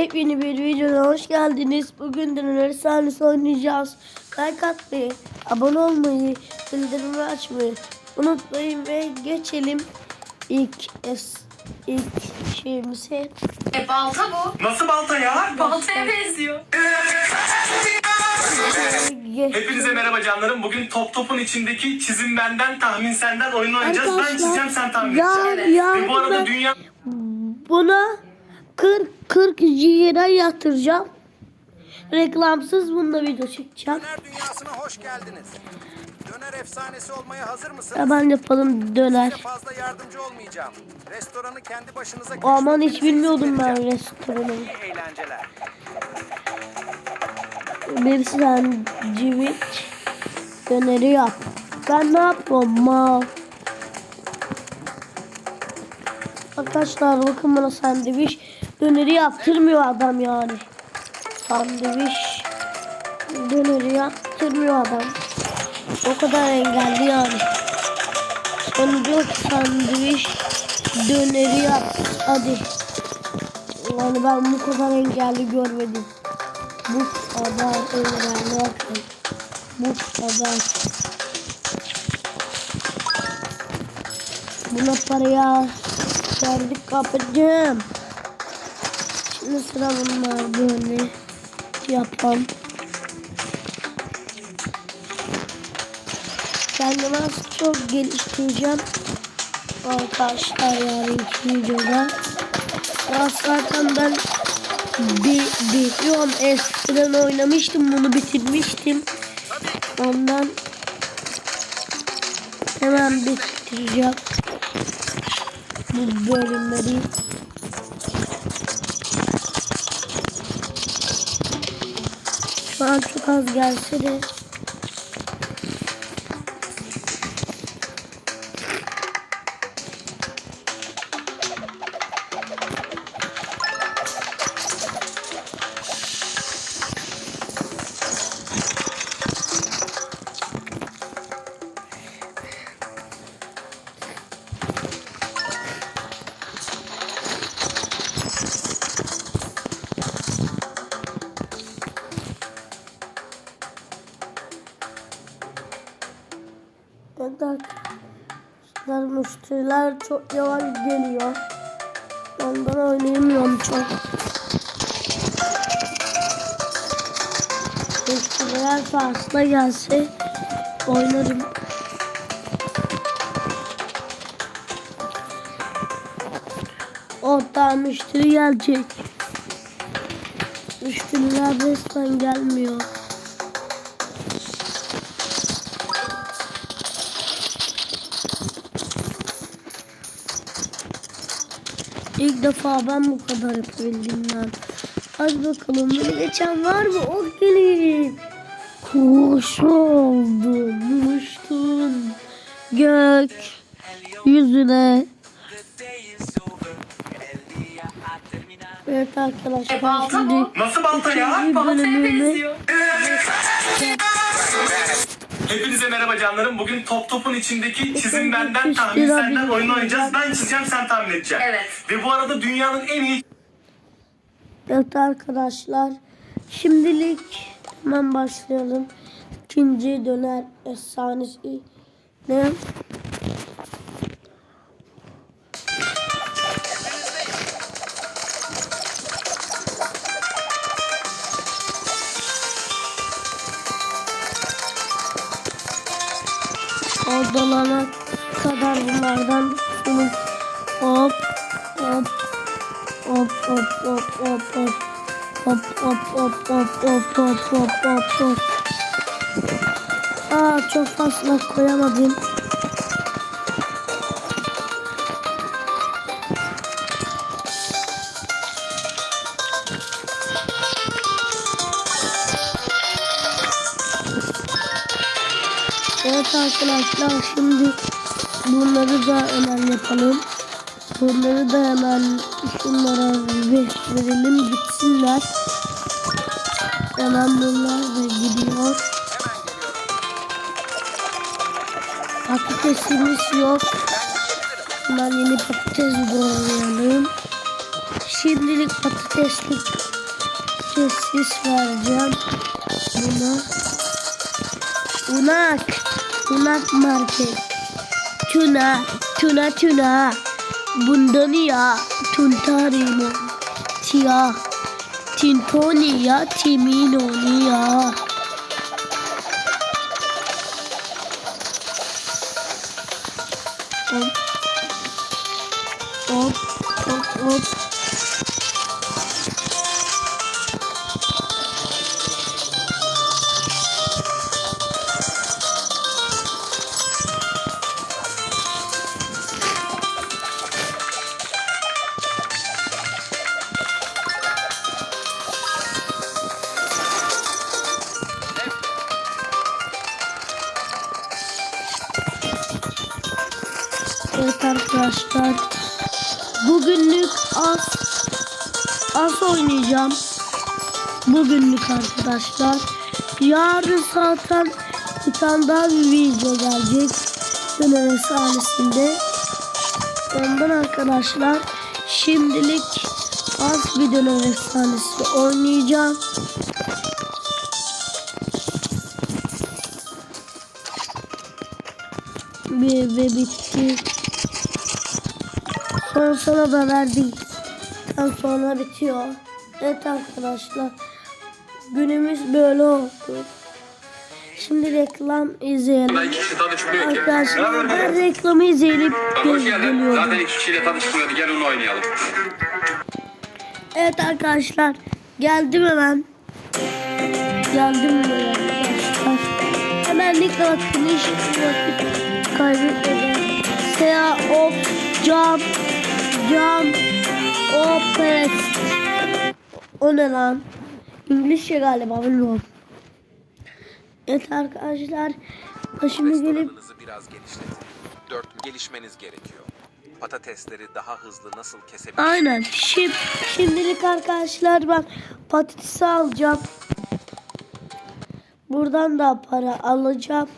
Yepyeni bir videoya hoş geldiniz. Bugün Döner sahnesi oynayacağız. Like atmayı, abone olmayı, bildirimi açmayı unutmayın ve geçelim ilk es ilk şeyimize. E balta bu. Nasıl balta ya? Baltaya benziyor. Hepinize merhaba canlarım. Bugün top topun içindeki çizim benden tahmin senden oyun oynayacağız. Ben Arkadaşlar, çizeceğim sen tahmin ya- edeceksin. ya- Ve bu arada ben- dünya Buna 40 40 lira yatıracağım. Reklamsız bununla video çekeceğim. Döner dünyasına hoş geldiniz. Döner efsanesi olmaya hazır mısınız? Hemen yapalım döner. Size fazla yardımcı olmayacağım. Restoranı kendi başınıza Aman hiç bilmiyordum ben restoranı. İyi eğlenceler. Bir sandviç döneri yap. Ben ne yapıyorum mal? Arkadaşlar bakın bana sandviç döneri yaptırmıyor adam yani. Sandviç döneri yaptırmıyor adam. O kadar engelli yani. Sonra diyor ki sandviç döneri yap. Hadi. Yani ben bu kadar engelli görmedim. Bu kadar engelli bakın. Bu kadar. Buna paraya verdik kapacağım. Sıra bunlar böyle yapalım. Kendimi az çok geliştireceğim. Arkadaşlar yarınki videoda. Ya zaten ben bir biliyorum eskiden oynamıştım bunu bitirmiştim. Ondan hemen bitireceğim bu bölümleri. An çok az gelse de müşteriler çok yavaş geliyor. Ondan oynayamıyorum çok. Müşteriler fazla gelse oynarım. Orada müşteri gelecek. Müşteriler resmen gelmiyor. İlk defa ben bu kadar yapabildim ben. Hadi bakalım beni geçen var mı? O gelin. Kuş oldum. Uçtun. Gök yüzüne. Evet arkadaşlar E, balta bu. nasıl balta ya? Baltaya benziyor. Hepinize merhaba canlarım. Bugün top topun içindeki çizim benden tahmin senden ben- oyun oynayacağız. Ben çizeceğim sen tahmin edeceksin. Evet. Ve bu arada dünyanın en iyi Evet arkadaşlar şimdilik hemen başlayalım. İkinci döner efsanesi ne? Odalana kadar bunlardan şunu hop hop hop hop hop hop hop hop hop hop hop hop hop hop hop hop Aa çok fazla koyamadım. Evet arkadaşlar şimdi bunları da hemen yapalım. Bunları da hemen şunlara ver- verelim gitsinler. Hemen bunlar da gidiyor. Patatesimiz yok. Hemen yeni patates doğrayalım. Şimdilik patateslik sosis vereceğim buna. Unak. Unak market. Tuna. Tuna tuna. Bundan ya. Tuntarino. Tia. Tintoni ya. Timinoni ya. Hop. Hop. Hop. Hop. Evet arkadaşlar. Bugünlük az az oynayacağım. Bugünlük arkadaşlar. Yarın zaten bir tane daha bir video gelecek. Döner sahnesinde. Ondan arkadaşlar şimdilik az bir döner efsanesi oynayacağım. Bir ve bitti. Sana da verdik. Daha sonra bitiyor. Evet arkadaşlar. Günümüz böyle oldu. Şimdi reklam izleyelim. Arkadaşlar ben reklamı izleyip geldin. Zaten geliyorum. iki kişiyle tanışmıyordu. Gel onu oynayalım. Evet arkadaşlar geldim hemen. Geldim hemen arkadaşlar. Hemen ilk bakın hiç vakit kaybetmeden. Sea of Jump Jump Operet O ne lan? İngilizce galiba bilmiyorum. Evet arkadaşlar şimdi gelip biraz genişletin. Dört gelişmeniz gerekiyor. Patatesleri daha hızlı nasıl kesebilirsiniz? Aynen. Şimdi, şimdilik arkadaşlar ben patatesi alacağım. Buradan da para alacağım.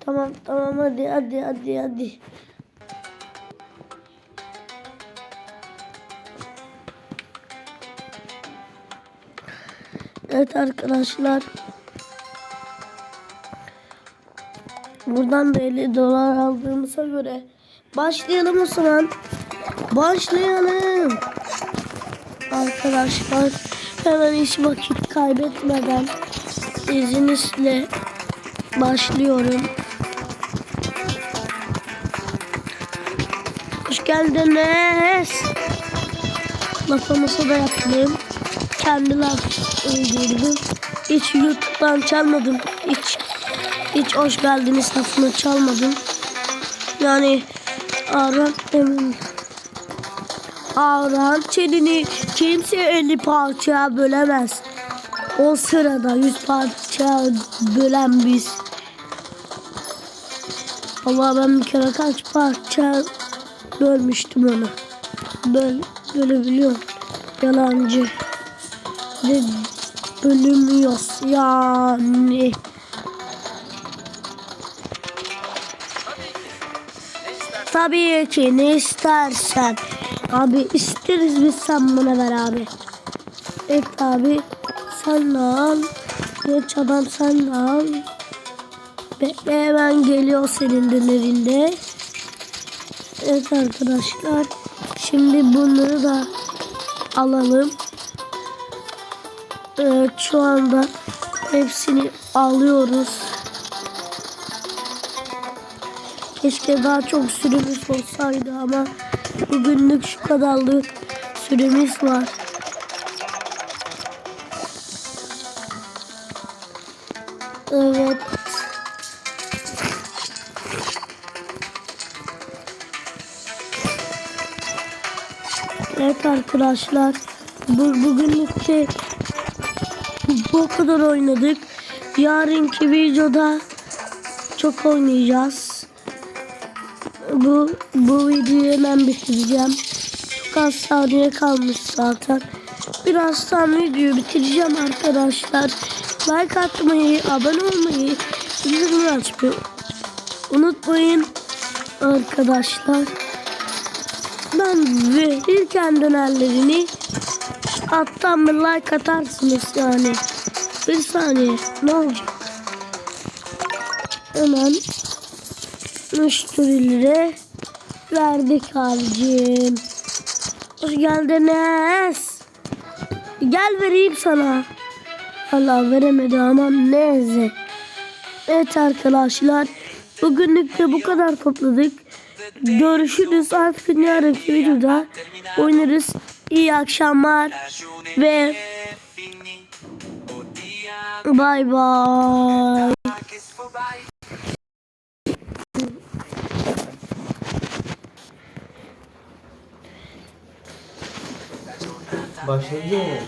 Tamam tamam hadi hadi hadi hadi. Evet arkadaşlar. Buradan da 50 dolar aldığımıza göre başlayalım o zaman. Başlayalım. Arkadaşlar hemen hiç vakit kaybetmeden izninizle başlıyorum. Hoş geldiniz. Lafımızı da yapmayayım. Kendi laf uydurdum. Hiç YouTube'dan çalmadım. Hiç hiç hoş geldiniz lafını çalmadım. Yani Aran emin. Aran çelini kimse 50 parçaya bölemez. O sırada 100 parçaya bölen biz. Ama ben bir kere kaç parça bölmüştüm onu. Böl, bölebiliyorum. Yalancı. Ve bölünmüyoruz yani. Tabii ki ne istersen. Abi isteriz biz sen bana ver abi. Evet abi sen de al. Geç adam sen de al. Bekle hemen geliyor senin dönerinde. Evet arkadaşlar. Şimdi bunları da alalım. Evet şu anda hepsini alıyoruz. Keşke daha çok süremiz olsaydı ama bugünlük şu kadarlık süremiz var. Evet. Evet arkadaşlar. Bu, bugünlük de bu kadar oynadık. Yarınki videoda çok oynayacağız. Bu bu videoyu hemen bitireceğim. Çok az saniye kalmış zaten. Birazdan videoyu bitireceğim arkadaşlar. Like atmayı, abone olmayı, bildirim açmayı unutmayın arkadaşlar. Lütfen verirken dönerlerini alttan bir like atarsınız yani. Bir saniye ne olacak? Hemen müşterilere verdik abicim. Hoş geldiniz. Gel vereyim sana. Allah veremedi ama neyse. Evet arkadaşlar. Bugünlük de bu kadar topladık. Görüşürüz artık yarınki videoda oynarız. İyi akşamlar ve bay bay. Başladı.